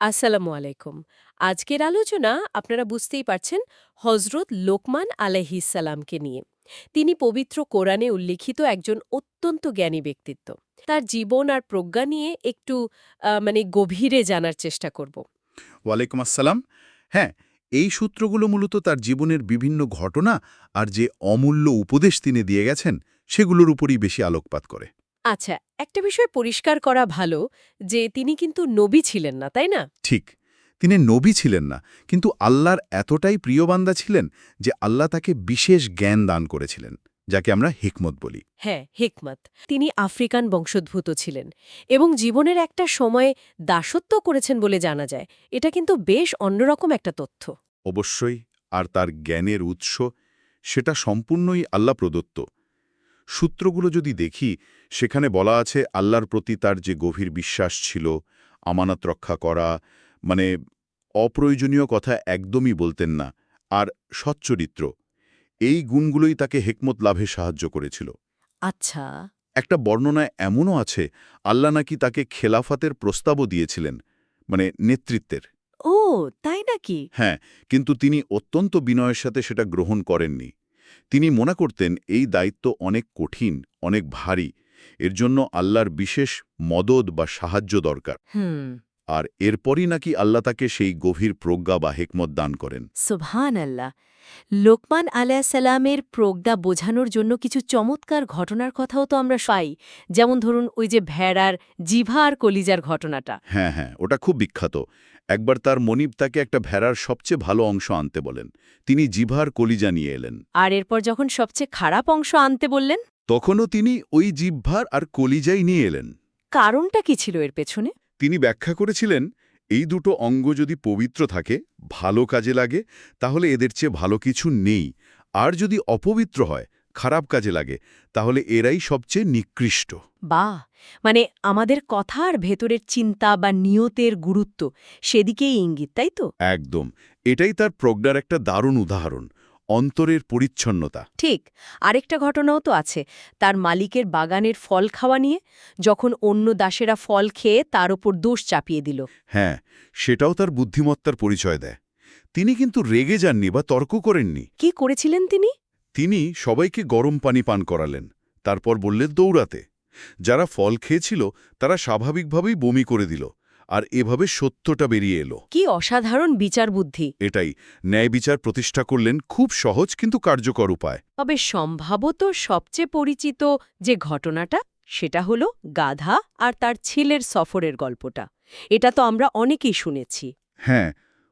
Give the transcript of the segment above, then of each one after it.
আসসালামু আলাইকুম। আজকের আলোচনা আপনারা বুঝতেই পারছেন হজরত লোকমান আলাইহিসালামকে নিয়ে। তিনি পবিত্র কোরআনে উল্লিখিত একজন অত্যন্ত জ্ঞানী ব্যক্তিত্ব। তার জীবন আর প্রজ্ঞা নিয়ে একটু মানে গভীরে জানার চেষ্টা করব। ওয়ালাইকুম আসসালাম। হ্যাঁ এই সূত্রগুলো মূলত তার জীবনের বিভিন্ন ঘটনা আর যে অমূল্য উপদেশ তিনি দিয়ে গেছেন, সেগুলোর উপরই বেশি আলোকপাত করে। আচ্ছা একটা বিষয় পরিষ্কার করা ভালো যে তিনি কিন্তু নবী ছিলেন না তাই না? ঠিক তিনি নবী ছিলেন না কিন্তু আল্লাহর এতটাই প্রিয় বান্দা ছিলেন যে আল্লাহ তাকে বিশেষ জ্ঞান দান করেছিলেন যাকে আমরা হিকমত বলি। হ্যাঁ হিকমত। তিনি আফ্রিকান বংশোদ্ভূত ছিলেন এবং জীবনের একটা সময়ে দাসত্ব করেছেন বলে জানা যায়। এটা কিন্তু বেশ অন্যরকম একটা তথ্য। অবশ্যই আর তার জ্ঞানের উৎস সেটা সম্পূর্ণই আল্লাহ প্রদত্ত। সূত্রগুলো যদি দেখি সেখানে বলা আছে আল্লাহর প্রতি তার যে গভীর বিশ্বাস ছিল আমানত রক্ষা করা মানে অপ্রয়োজনীয় কথা একদমই বলতেন না আর সচ্চরিত্র এই গুণগুলোই তাকে হেকমত লাভে সাহায্য করেছিল। আচ্ছা। একটা বর্ণনায় এমনও আছে আল্লাহ নাকি তাকে খেলাফাতের প্রস্তাবও দিয়েছিলেন মানে নেতৃত্বের। ও তাই নাকি? হ্যাঁ কিন্তু তিনি অত্যন্ত বিনয়ের সাথে সেটা গ্রহণ করেননি। তিনি মনে করতেন এই দায়িত্ব অনেক কঠিন অনেক ভারী। এর জন্য আল্লাহর বিশেষ মদদ বা সাহায্য দরকার। আর এরপরই নাকি আল্লাহ তাকে সেই গভীর প্রজ্ঞা বা হেকমত দান করেন। সুভান আল্লাহ লোকমান আলাহিসাল্লামের প্রজ্ঞা বোঝানোর জন্য কিছু চমৎকার ঘটনার কথাও তো আমরা পাই। যেমন ধরুন ওই যে ভেড়ার জিভা আর কলিজার ঘটনাটা। হ্যাঁ হ্যাঁ ওটা খুব বিখ্যাত। একবার তার মনিব তাকে একটা ভেড়ার সবচেয়ে ভালো অংশ আনতে বলেন। তিনি জিভার কলিজা নিয়ে এলেন। আর এরপর যখন সবচেয়ে খারাপ অংশ আনতে বললেন? তখনও তিনি ওই জিহ্বার আর কলিজাই নিয়ে এলেন। কারণটা কি ছিল এর পেছনে? তিনি ব্যাখ্যা করেছিলেন এই দুটো অঙ্গ যদি পবিত্র থাকে ভালো কাজে লাগে তাহলে এদের চেয়ে ভালো কিছু নেই। আর যদি অপবিত্র হয় খারাপ কাজে লাগে তাহলে এরাই সবচেয়ে নিকৃষ্ট। বা মানে আমাদের কথার আর ভেতরের চিন্তা বা নিয়তের গুরুত্ব সেদিকেই ইঙ্গিত তাই তো? একদম। এটাই তার প্রজ্ঞার একটা দারুণ উদাহরণ। অন্তরের পরিচ্ছন্নতা। ঠিক আরেকটা ঘটনাও তো আছে। তার মালিকের বাগানের ফল খাওয়া নিয়ে যখন অন্য দাসেরা ফল খেয়ে তার ওপর দোষ চাপিয়ে দিল। হ্যাঁ সেটাও তার বুদ্ধিমত্তার পরিচয় দেয়। তিনি কিন্তু রেগে যাননি বা তর্ক করেননি। কি করেছিলেন তিনি? তিনি সবাইকে গরম পানি পান করালেন তারপর বললেন দৌড়াতে। যারা ফল খেয়েছিল তারা স্বাভাবিকভাবেই বমি করে দিল। আর এভাবে সত্যটা বেরিয়ে এলো। কি অসাধারণ বিচার বুদ্ধি। এটাই ন্যায় বিচার প্রতিষ্ঠা করলেন খুব সহজ কিন্তু কার্যকর উপায়। তবে সম্ভবত সবচেয়ে পরিচিত যে ঘটনাটা সেটা হলো গাধা আর তার ছেলের সফরের গল্পটা। এটা তো আমরা অনেকেই শুনেছি। হ্যাঁ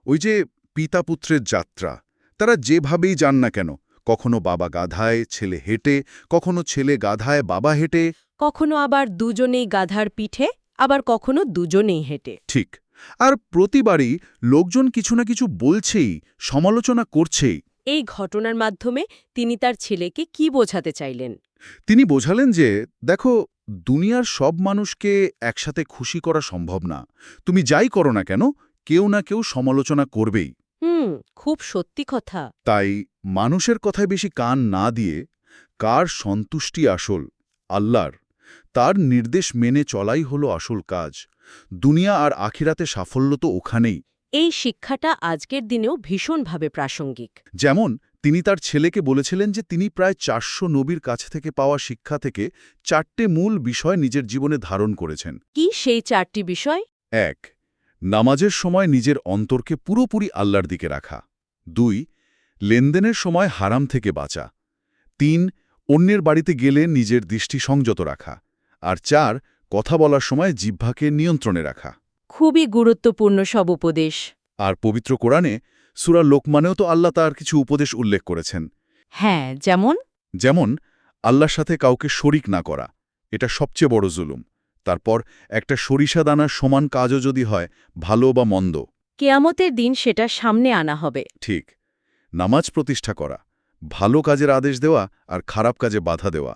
ওই যে পিতাপুত্রের যাত্রা তারা যেভাবেই যান না কেন কখনো বাবা গাধায় ছেলে হেঁটে কখনো ছেলে গাধায় বাবা হেঁটে। কখনো আবার দুজনেই গাধার পিঠে আবার কখনো দুজনেই হেঁটে। ঠিক। আর প্রতিবারই লোকজন কিছু না কিছু বলছেই সমালোচনা করছেই। এই ঘটনার মাধ্যমে তিনি তার ছেলেকে কি বোঝাতে চাইলেন? তিনি বোঝালেন যে দেখো দুনিয়ার সব মানুষকে একসাথে খুশি করা সম্ভব না। তুমি যাই করো না কেন কেউ না কেউ সমালোচনা করবেই। হুম খুব সত্যি কথা। তাই মানুষের কথায় বেশি কান না দিয়ে কার সন্তুষ্টি আসল? আল্লাহর। তার নির্দেশ মেনে চলাই হলো আসল কাজ। দুনিয়া আর আখিরাতে সাফল্য তো ওখানেই। এই শিক্ষাটা আজকের দিনেও ভীষণভাবে প্রাসঙ্গিক। যেমন তিনি তার ছেলেকে বলেছিলেন যে তিনি প্রায় চারশো নবীর কাছ থেকে পাওয়া শিক্ষা থেকে চারটে মূল বিষয় নিজের জীবনে ধারণ করেছেন। কি সেই চারটি বিষয়? এক নামাজের সময় নিজের অন্তরকে পুরোপুরি আল্লাহর দিকে রাখা। দুই লেনদেনের সময় হারাম থেকে বাঁচা। তিন অন্যের বাড়িতে গেলে নিজের দৃষ্টি সংযত রাখা আর চার কথা বলার সময় জিহ্বাকে নিয়ন্ত্রণে রাখা। খুবই গুরুত্বপূর্ণ সব উপদেশ। আর পবিত্র কোরআনে সুরা লোকমানেও তো আল্লাহ তার কিছু উপদেশ উল্লেখ করেছেন। হ্যাঁ যেমন? যেমন আল্লাহর সাথে কাউকে শরিক না করা এটা সবচেয়ে বড় জুলুম। তারপর একটা সরিষা দানার সমান কাজও যদি হয় ভালো বা মন্দ। কেয়ামতের দিন সেটা সামনে আনা হবে। ঠিক। নামাজ প্রতিষ্ঠা করা ভালো কাজের আদেশ দেওয়া আর খারাপ কাজে বাধা দেওয়া।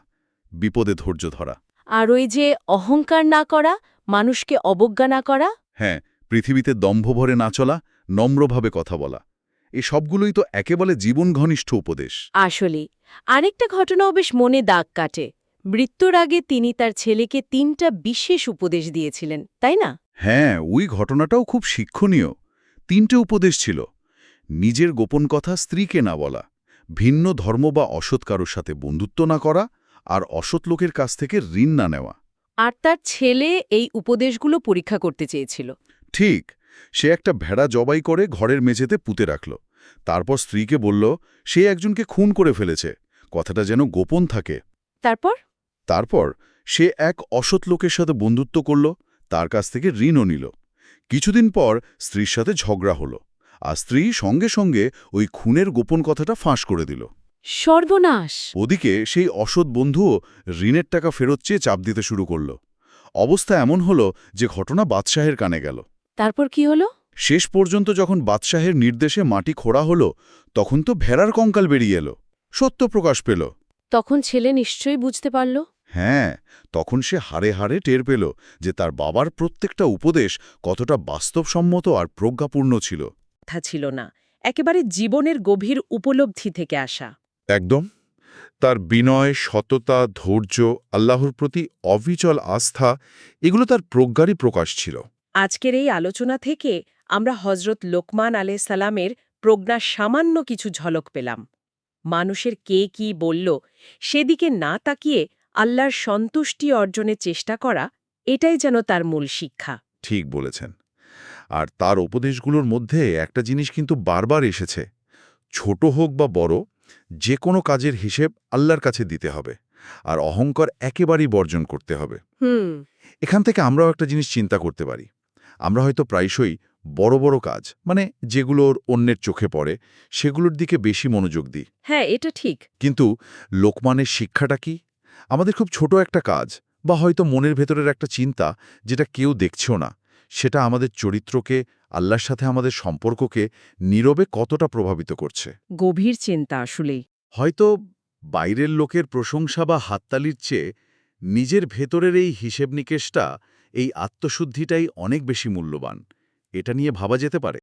বিপদে ধৈর্য ধরা। আর ওই যে অহংকার না করা মানুষকে অবজ্ঞা না করা? হ্যাঁ পৃথিবীতে দম্ভ ভরে না চলা নম্রভাবে কথা বলা। এই সবগুলোই তো একেবারে জীবন ঘনিষ্ঠ উপদেশ। আসলে আরেকটা ঘটনাও বেশ মনে দাগ কাটে। মৃত্যুর আগে তিনি তার ছেলেকে তিনটা বিশেষ উপদেশ দিয়েছিলেন তাই না? হ্যাঁ ওই ঘটনাটাও খুব শিক্ষণীয়। তিনটে উপদেশ ছিল। নিজের গোপন কথা স্ত্রীকে না বলা। ভিন্ন ধর্ম বা অসৎ কারোর সাথে বন্ধুত্ব না করা আর অসৎ লোকের কাছ থেকে ঋণ না নেওয়া। আর তার ছেলে এই উপদেশগুলো পরীক্ষা করতে চেয়েছিল। ঠিক সে একটা ভেড়া জবাই করে ঘরের মেঝেতে পুঁতে রাখল। তারপর স্ত্রীকে বলল সে একজনকে খুন করে ফেলেছে। কথাটা যেন গোপন থাকে। তারপর? তারপর সে এক অসৎ লোকের সাথে বন্ধুত্ব করল তার কাছ থেকে ঋণও নিল। কিছুদিন পর স্ত্রীর সাথে ঝগড়া হলো। আর স্ত্রী সঙ্গে সঙ্গে ওই খুনের গোপন কথাটা ফাঁস করে দিল। সর্বনাশ! ওদিকে সেই অসৎ বন্ধুও ঋণের টাকা ফেরত চেয়ে চাপ দিতে শুরু করল। অবস্থা এমন হলো যে ঘটনা বাদশাহের কানে গেল। তারপর কি হলো? শেষ পর্যন্ত যখন বাদশাহের নির্দেশে মাটি খোঁড়া হলো তখন তো ভেড়ার কঙ্কাল বেরিয়ে এলো। সত্য প্রকাশ পেল। তখন ছেলে নিশ্চয়ই বুঝতে পারল? হ্যাঁ তখন সে হারে হারে টের পেল যে তার বাবার প্রত্যেকটা উপদেশ কতটা বাস্তবসম্মত আর প্রজ্ঞাপূর্ণ ছিল। কথা ছিল না একেবারে জীবনের গভীর উপলব্ধি থেকে আসা। একদম। তার বিনয় সততা ধৈর্য আল্লাহর প্রতি অবিচল আস্থা এগুলো তার প্রজ্ঞারই প্রকাশ ছিল। আজকের এই আলোচনা থেকে আমরা হজরত লোকমান আলে সালামের প্রজ্ঞার সামান্য কিছু ঝলক পেলাম। মানুষের কে কি বলল সেদিকে না তাকিয়ে আল্লাহর সন্তুষ্টি অর্জনের চেষ্টা করা এটাই যেন তার মূল শিক্ষা। ঠিক বলেছেন। আর তার উপদেশগুলোর মধ্যে একটা জিনিস কিন্তু বারবার এসেছে। ছোট হোক বা বড় যে কোনো কাজের হিসেব আল্লাহর কাছে দিতে হবে আর অহংকার একেবারেই বর্জন করতে হবে। এখান থেকে আমরাও একটা জিনিস চিন্তা করতে পারি। আমরা হয়তো প্রায়শই বড় বড় কাজ মানে যেগুলোর অন্যের চোখে পড়ে সেগুলোর দিকে বেশি মনোযোগ দিই। হ্যাঁ এটা ঠিক। কিন্তু লোকমানের শিক্ষাটা কি? আমাদের খুব ছোট একটা কাজ বা হয়তো মনের ভেতরের একটা চিন্তা যেটা কেউ দেখছেও না। সেটা আমাদের চরিত্রকে আল্লাহর সাথে আমাদের সম্পর্ককে নীরবে কতটা প্রভাবিত করছে। গভীর চিন্তা আসলেই। হয়তো বাইরের লোকের প্রশংসা বা হাততালির চেয়ে নিজের ভেতরের এই হিসেব নিকেশটা এই আত্মশুদ্ধিটাই অনেক বেশি মূল্যবান। এটা নিয়ে ভাবা যেতে পারে।